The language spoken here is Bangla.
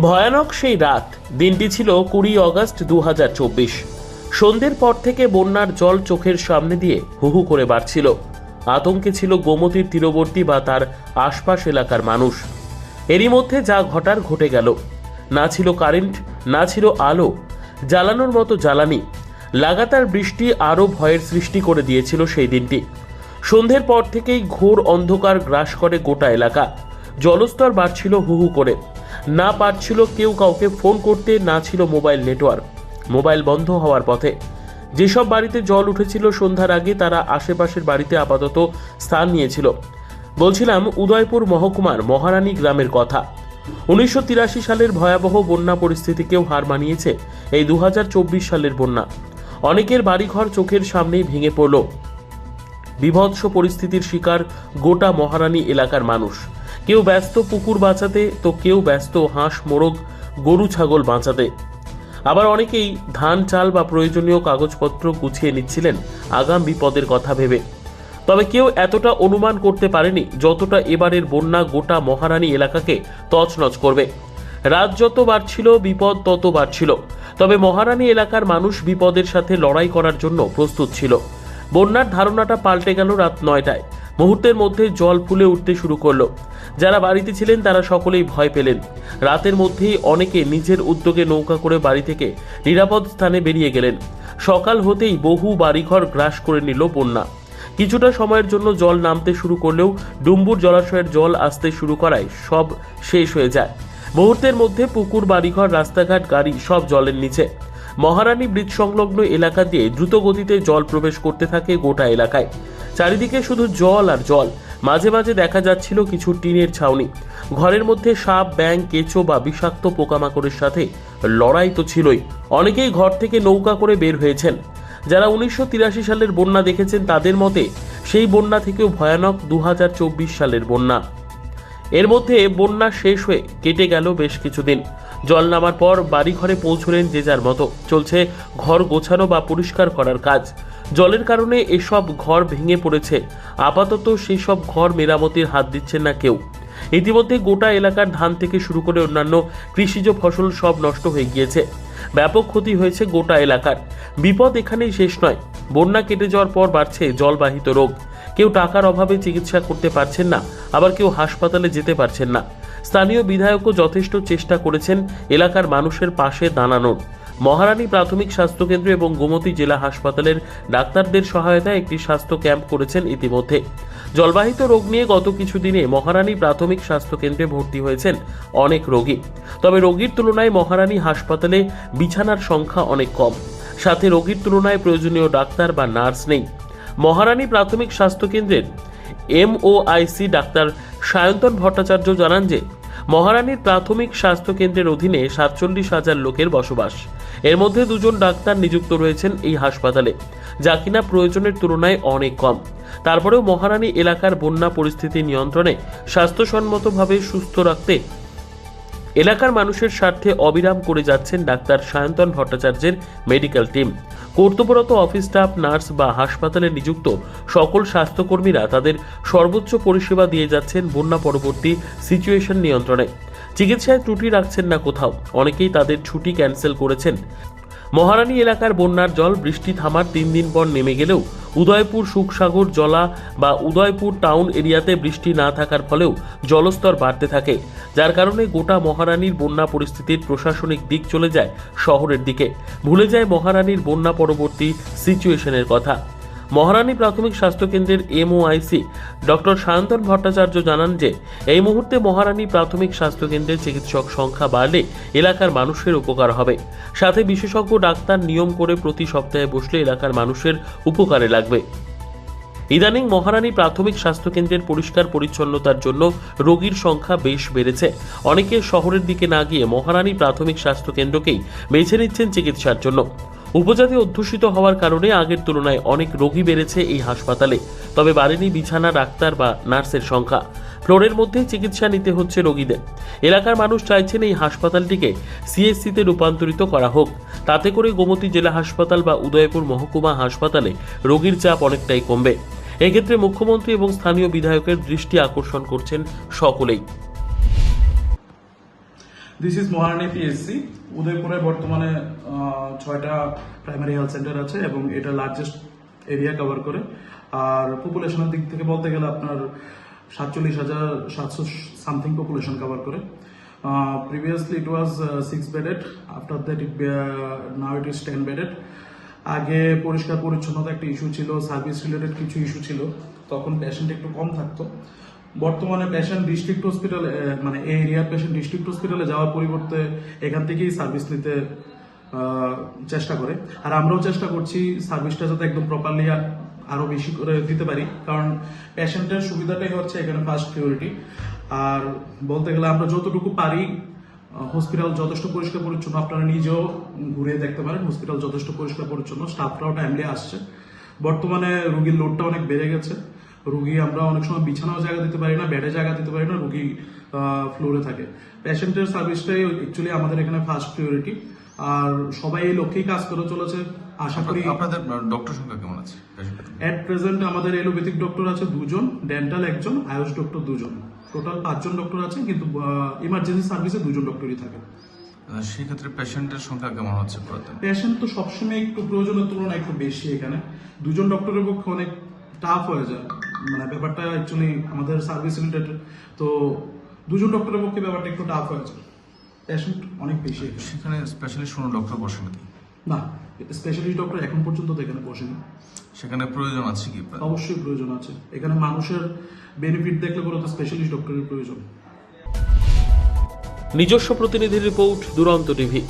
ভয়ানক সেই রাত, দিনটি ছিল কুড়ি অগস্ট দু হাজার চব্বিশ। সন্ধ্যের পর থেকে বন্যার জল চোখের সামনে দিয়ে হুহু করে বাড়ছিল। আতঙ্কে ছিল গোমতীর তীরবর্তী বা তার আশপাশ এলাকার মানুষ। এরই মধ্যে যা ঘটার ঘটে গেল। না ছিল কারেন্ট, না ছিল আলো, জ্বালানোর মতো জ্বালানি। লাগাতার বৃষ্টি আরও ভয়ের সৃষ্টি করে দিয়েছিল সেই দিনটি। সন্ধ্যের পর থেকেই ঘোর অন্ধকার গ্রাস করে গোটা এলাকা। জলস্তর বাড়ছিল হু হু করে। না পারছিল কেউ কাউকে ফোন করতে, না ছিল মোবাইল নেটওয়ার্ক। মোবাইল বন্ধ হওয়ার পথে। যেসব বাড়িতে জল উঠেছিল সন্ধ্যার আগে, তারা আশেপাশের বাড়িতে আপাতত স্থান নিয়েছিল। বলছিলাম, উদয়পুর মহকুমার মহারানী গ্রামের কথা। উনিশশো তিরাশি সালের ভয়াবহ বন্যা পরিস্থিতিকেও হার মানিয়েছে, এই দু হাজার চব্বিশ সালের বন্যা। অনেকের বাড়িঘর চোখের সামনেই ভেঙে পড়ল। বিভৎস পরিস্থিতির শিকার গোটা মহারানী এলাকার মানুষ। কেউ ব্যস্ত পুকুর বাঁচাতে, তো কেউ ব্যস্ত হাঁস, মোরগ, গরু, ছাগল বাঁচাতে। আবার অনেকেই ধান, চাল বা প্রয়োজনীয় কাগজপত্র গুছিয়ে নিচ্ছিলেন আগাম বিপদের কথা ভেবে। তবে কেউ এতটা অনুমান করতে পারেনি যতটা এবারের বন্যা গোটা মহারানী এলাকাকে তছনছ করবে। রাত যত বাড়ছিল, বিপদ তত বাড়ছিল। তবে মহারানী এলাকার মানুষ বিপদের সাথে লড়াই করার জন্য প্রস্তুত ছিল। বন্যার ধারণাটা পাল্টে গেল রাত নয়টায়। মুহূর্তের মধ্যে জল ফুলে উঠতে শুরু করল। যারা বাড়িতে ছিলেন, তারা সকলেই ভয় পেলেন। রাতের মধ্যেই অনেকে নিজের উদ্যোগে নৌকা করে বাড়ি থেকে নিরাপদ স্থানে বেরিয়ে গেলেন। সকাল হতেই বহু বাড়িঘর গ্রাস করে নিল বন্যা। কিছুটা সময়ের জন্য জল নামতে শুরু করলেও ডুম্বুর জলাশয়ের জল আসতে শুরু করায় সব শেষ হয়ে যায়। মুহূর্তের মধ্যে পুকুর, বাড়িঘর, রাস্তাঘাট, গাড়ি সব জলের নিচে। মহারানী ব্রিজ সংলগ্ন এলাকা দিয়ে দ্রুত গতিতে জল প্রবেশ করতে থাকে গোটা এলাকায়। চারিদিকে শুধু জল আর জল। মাঝে মাঝে দেখা যাচ্ছিল কিছু টিনের ছাউনি। ঘরের মধ্যে সাপ ব্যাং কেঁচো বা বিষাক্ত পোকামাকড়ের সাথে লড়াই তো ছিলই। অনেকেই ঘর থেকে নৌকা করে বের হয়েছেন। যারা উনিশশো তিরাশি সালের বন্যা দেখেছেন তাদের মতে সেই বন্যা থেকেও ভয়ানক দু হাজার চব্বিশ সালের বন্যা। এর মধ্যে বন্যা শেষ হয়ে কেটে গেল বেশ কিছুদিন। জল নামার পর বাড়ি ঘরে পৌঁছলেন যে যার মতো। চলছে ঘর গোছানো বা পরিষ্কার করার কাজ। জলের কারণে এসব ঘর ভেঙে পড়েছে। আপাতত সেই সব ঘর মেরামতির হাত দিচ্ছেন না কেউ। ইতিমধ্যে গোটা এলাকার ধান থেকে শুরু করে অন্যান্য কৃষিজ ফসল সব নষ্ট হয়ে গিয়েছে। ব্যাপক ক্ষতি হয়েছে গোটা এলাকার। বিপদ এখানেই শেষ নয়। বন্যা কেটে যাওয়ার পর বাড়ছে জলবাহিত রোগ। কেউ টাকার অভাবে চিকিৎসা করতে পারছেন না, আবার কেউ হাসপাতালে যেতে পারছেন না। স্থানীয় বিধায়কও যথেষ্ট চেষ্টা করেছেন এলাকার মানুষের পাশে দাঁড়ানোর। মহারানী প্রাথমিক স্বাস্থ্যকেন্দ্র এবং গোমতী জেলা হাসপাতালের ডাক্তারদের সহায়তায় একটি স্বাস্থ্য ক্যাম্প করেছেন ইতিমধ্যে। জলবাহিত রোগ নিয়ে গত কিছুদিনে মহারানী প্রাথমিক স্বাস্থ্যকেন্দ্রে ভর্তি হয়েছেন অনেক রোগী। তবে রোগীর তুলনায় মহারানী হাসপাতালে বিছানার সংখ্যা অনেক কম। সাথে রোগীর তুলনায় প্রয়োজনীয় ডাক্তার বা নার্স নেই। মহারানী প্রাথমিক স্বাস্থ্যকেন্দ্রের এমওআইসি ডাক্তার সায়ন্তন ভট্টাচার্য জানান যে মহারানীর প্রাথমিক স্বাস্থ্য কেন্দ্রের অধীনে সাতচল্লিশ হাজার লোকের বসবাস। এর মধ্যে দুজন ডাক্তার নিযুক্ত রয়েছেন এই হাসপাতালে, যা কিনা প্রয়োজনের তুলনায় অনেক কম। তারপরেও মহারানী এলাকার বন্যা পরিস্থিতি নিয়ন্ত্রণে স্বাস্থ্যসম্মতভাবে সুস্থ রাখতে এলাকার মানুষের স্বার্থে অবিরাম করে যাচ্ছেন ডাক্তার সায়ন্তন ভট্টাচার্যের মেডিকেল টিম। কর্তব্যরত অফিস স্টাফ, নার্স বা হাসপাতালে নিযুক্ত সকল স্বাস্থ্যকর্মীরা তাদের সর্বোচ্চ পরিষেবা দিয়ে যাচ্ছেন বন্যা পরবর্তী সিচুয়েশন নিয়ন্ত্রণে। চিকিৎসায় ত্রুটি রাখছেন না কোথাও, অনেকেই তাদের ছুটি ক্যান্সেল করেছেন। মহারানী এলাকার বন্যার জল বৃষ্টি থামার তিন দিন পর নেমে গেলেও উদয়পুর সুখসাগর জলা বা উদয়পুর টাউন এরিয়াতে বৃষ্টি না থাকার ফলেও জলস্তর বাড়তে থাকে, যার কারণে গোটা মহারানীর বন্যা পরিস্থিতির প্রশাসনিক দিক চলে যায় শহরের দিকে। ভুলে যায় মহারানীর বন্যা পরবর্তী সিচুয়েশনের কথা। মহারানী প্রাথমিক স্বাস্থ্যকেন্দ্রের এমওআইসি ডক্টর সায়ন্তন ভট্টাচার্য জানান যে, এই মুহূর্তে মহারানী প্রাথমিক স্বাস্থ্যকেন্দ্রের চিকিৎসক সংখ্যা বাড়লে এলাকার মানুষের উপকার হবে। সাথে বিশেষজ্ঞ ডাক্তার নিয়ম করে প্রতি সপ্তাহে বসলে এলাকার মানুষের উপকারে লাগবে। ইদানিং মহারানী প্রাথমিক স্বাস্থ্যকেন্দ্রের পরিষ্কার পরিচ্ছন্নতার জন্য রোগীর সংখ্যা বেশ বেড়েছে। অনেকে শহরের দিকে না গিয়ে মহারানী প্রাথমিক স্বাস্থ্যকেন্দ্রকেই বেছে নিচ্ছেন চিকিৎসার জন্য। উপজাতি অধ্যুষিত হওয়ার কারণে আগের তুলনায় অনেক রোগী বেড়েছে এই হাসপাতালে। তবে বাড়েনি বিছানা, ডাক্তার বা নার্সের সংখ্যা। ফ্লোরের মধ্যে চিকিৎসা নিতে হচ্ছে রোগীদের। এলাকার মানুষ চাইছেন এই হাসপাতালটিকে সিএসসিতে রূপান্তরিত করা হোক। তাতে করে গোমতী জেলা হাসপাতাল বা উদয়পুর মহকুমা হাসপাতালে রোগীর চাপ অনেকটাই কমবে। এক্ষেত্রে মুখ্যমন্ত্রী এবং স্থানীয় বিধায়কের দৃষ্টি আকর্ষণ করছেন সকলেই। দিস ইজ মহারানী পিএসসি উদয়পুরে বর্তমানে ছয়টা প্রাইমারি হেলথ সেন্টার আছে এবং এটা লার্জেস্ট এরিয়া কভার করে। আর পপুলেশনের দিক থেকে বলতে গেলে আপনার সাতচল্লিশ হাজার সাতশো সামথিং পপুলেশন কভার করে। Previously it was six bedded after that it now it is ten bedded আগে পরিষ্কার পরিচ্ছন্নতা একটা ইস্যু ছিল সার্ভিস রিলেটেড কিছু ইস্যু ছিল, তখন পেশেন্ট একটু কম থাকতো। বর্তমানে পেশেন্ট ডিস্ট্রিক্ট হসপিটালে মানে এই এরিয়ার পেশেন্ট ডিস্ট্রিক্ট হসপিটালে যাওয়ার পরিবর্তে এখান থেকেই সার্ভিস নিতে চেষ্টা করে। আর আমরাও চেষ্টা করছি সার্ভিসটা যাতে একদম প্রপারলি আরও বেশি করে দিতে পারি। কারণ পেশেন্টের সুবিধাটাই হচ্ছে এখানে ফার্স্ট প্রিয়োরিটি আর বলতে গেলে আমরা যতটুকু পারি হসপিটাল যথেষ্ট পরিষ্কার পরিচ্ছন্ন, আপনারা নিজেও ঘুরে দেখতে পারেন হসপিটাল যথেষ্ট পরিষ্কার পরিচ্ছন্ন স্টাফরাও টাইমলি আসছে। বর্তমানে রুগীর লোডটা অনেক বেড়ে গেছে। রুগী আমরা অনেক সময় বিছানাও জায়গা দিতে পারি না বেডে জায়গা দিতে পারি না রুগী ফ্লোরে থাকে। পেশেন্টের সার্ভিসটাই অ্যাকচুয়ালি আমাদের এখানে ফার্স্ট প্রিয়োরিটি আর সবাই এই লক্ষ্যেই কাজ করে চলেছে। আশা করি আপনাদের ডক্টর সংখ্যা কেমন আছে? এট প্রেজেন্ট আমাদের এলোপ্যাথিক ডক্টর আছে দুজন ডেন্টাল একজন আয়ুষ ডক্টর দুজন। টোটাল পাঁচজন ডক্টর আছে কিন্তু ইমার্জেন্সি সার্ভিসে দুজন ডক্টরই থাকে। সেক্ষেত্রে পেশেন্টের সংখ্যা কেমন হচ্ছে পেশেন্ট তো সবসময় একটু প্রয়োজনের তুলনায় একটু বেশি এখানে। দুজন ডক্টরের পক্ষে অনেক টাফ হয়ে যায়। মানে ব্যাপারটা অ্যাকচুয়ালি আমাদের সার্ভিস রিলেটেড তো দুজন ডক্টরের পক্ষে ব্যাপারটা একটু টাফ হয়ে যায় পেশেন্ট অনেক বেশি এখানে। সেখানে স্পেশালিস্ট কোনো ডক্টর বসে নাকি না স্পেশালিস্ট ডক্টর এখন পর্যন্ত তো এখানে বসেনি। সেখানে প্রয়োজন আছে কি অবশ্যই প্রয়োজন আছে। এখানে মানুষের বেনিফিট দেখলে পরে তো স্পেশালিস্ট ডক্টরের প্রয়োজন। নিজস্ব প্রতিনিধি রিপোর্ট দুরন্ত টিভি